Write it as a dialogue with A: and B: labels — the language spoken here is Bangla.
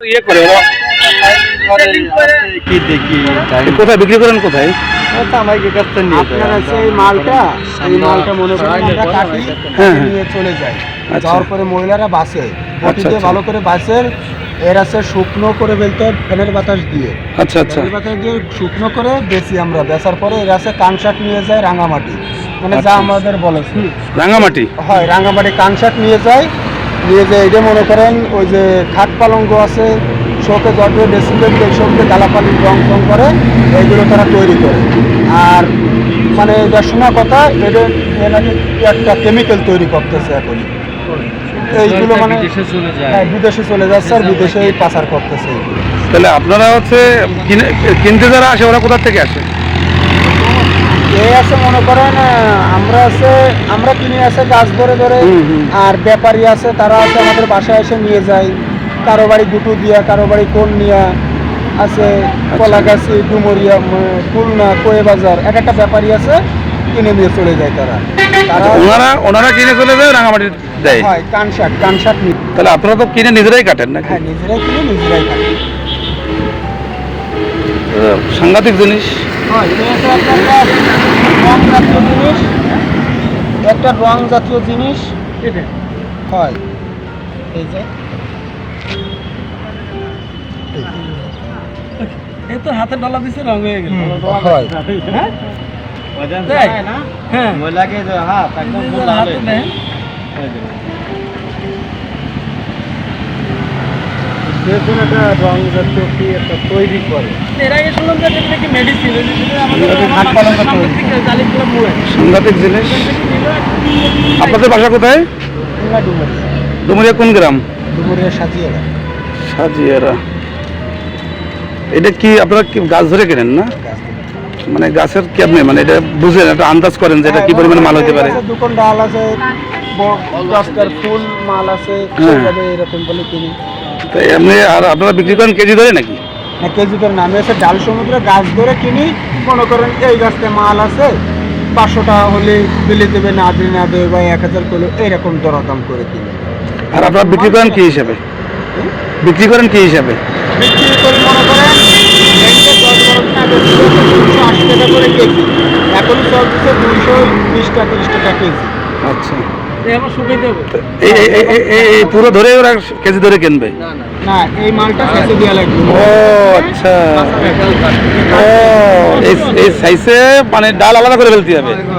A: ইয়ে করে
B: কি দেখি
A: কোথায় বিক্রি করেন কোথায়?
B: আমাকে কাছ থেকে নিয়ে যায়।
C: আপনারা সেই মালটা এই মালটা মনে করেন আমরা কাটি
A: হ্যাঁ, হ্যাঁ।
C: নিয়ে চলে যাই
A: আচ্ছা।
C: যাওয়ার পরে মহিলারা বাসে। বটিতে
A: আচ্ছা।
C: ভালো করে বাসের এর আছে শুকনো করে ফেলতে হয় ফ্যানের বাতাস দিয়ে।
A: আচ্ছা আচ্ছা।
C: ফ্যানের বাতাস দিয়ে শুকনো করে বেশি আমরা। বেচার পরে এর আছে কানসাট নিয়ে যায় রাঙামাটি। মানে যা
A: আচ্ছা।
C: আমাদের বলেছে
A: রাঙামাটি?
C: হয় রাঙামাটি কানসাট নিয়ে যায়। নিয়ে যায় এটা মনে করেন ওই যে খাট পালঙ্গ আছে শোকে জটে ড্রেসিং টেবিল এইসবকে গালাপালি রং টং করে এইগুলো তারা তৈরি করে। আর মানে এটা শোনা কথা এটা এ নাকি একটা কেমিক্যাল তৈরি করতেছে এখন। এইগুলো মানে হ্যাঁ, বিদেশে চলে যাচ্ছে আর বিদেশে পাচার করতেছে।
A: তাহলে আপনারা হচ্ছে কিনে কিনতে যারা আসে ওরা কোথা থেকে আসে?
C: এই আছে মনে করেন আমরা আছে আমরা কিনে আছে গাছ ধরে ধরে। আর ব্যাপারী আছে তারা আছে আমাদের বাসায় এসে নিয়ে যায়। কারও বাড়ি দুটো দিয়া কারও বাড়ি কোন নিয়া আছে কলাগাছি ডুমুরিয়া খুলনা কোয়ে বাজার এক একটা ব্যাপারী আছে কিনে নিয়ে চলে যায় তারা। তারা
A: ওনারা ওনারা কিনে চলে যায় রাঙামাটি দেয়?
C: হয় কানসাট নি
A: তাহলে আপনারা তো কিনে নিজেরাই কাটেন নাকি?
C: হ্যাঁ নিজেরাই কিনে নিজেরাই
A: আহ, সাংঘাতিক জিনিস।
C: হয় এটা একটা রং জাতীয় জিনিস একটা রং জাতীয় জিনিস হয়। এই যে।
B: এই তো হাতে ডলা দিছে রং হয়ে গেল।
C: হ্যাঁ।
B: হ্যাঁ
C: মহিলাকে হাত একদম ফুল লাল
B: হাতে নেন
C: দেখুন একটা রং জাতীয় কি একটা তৈরি করে।
B: এর আগে শুনলাম যে এটা মেডিসিন
A: সাংঘাতিক জিনিস। আপনাদের বাসা কোথায়?
C: ডুমুরিয়া
A: কোন গ্রাম?
C: ডুমুরিয়া
A: সাজিয়ারা। এটা কি আপনারা কি গাছ ধরে কেনেন না? মানে গাছের কেমনে মানে এটা বুঝেন একটা আন্দাজ করেন যে এটা কি পরিমাণে মাল হতে পারে।
C: দোকান ডাল আছে দশটার ফুল মাল আছে
A: হ্যাঁ।
C: এরকম বলে কিনি।
A: তো এমনি আর আপনারা বিক্রি করেন কেজি ধরে নাকি?
C: না কেজি ধরে নামে আছে ডাল সমুদ্রে গাছ ধরে কিনি। মনে করেন এই গাছটা মাল আছে পাঁচশো টাকা হলে দিলে দেবে না দিলে না দেবে বা এক হাজার করলে এইরকম দরদাম করে কিনে।
A: আর আপনারা বিক্রি করেন কি হিসাবে? বিক্রি করেন কি হিসাবে?
C: বিক্রি করে মনে করেন আশি টাকা করে কেজি। এখন দুইশো বিশ টাকা তিরিশ টাকা কেজি।
A: আচ্ছা। এই পুরো ধরে ওরা কেজি ধরে কিনবে?
C: না এই মালটা ফেসে দেওয়া লাগবে।
A: ও আচ্ছা। ও এই এই সাইজে মানে ডাল আলাদা করে ফেলতে হবে।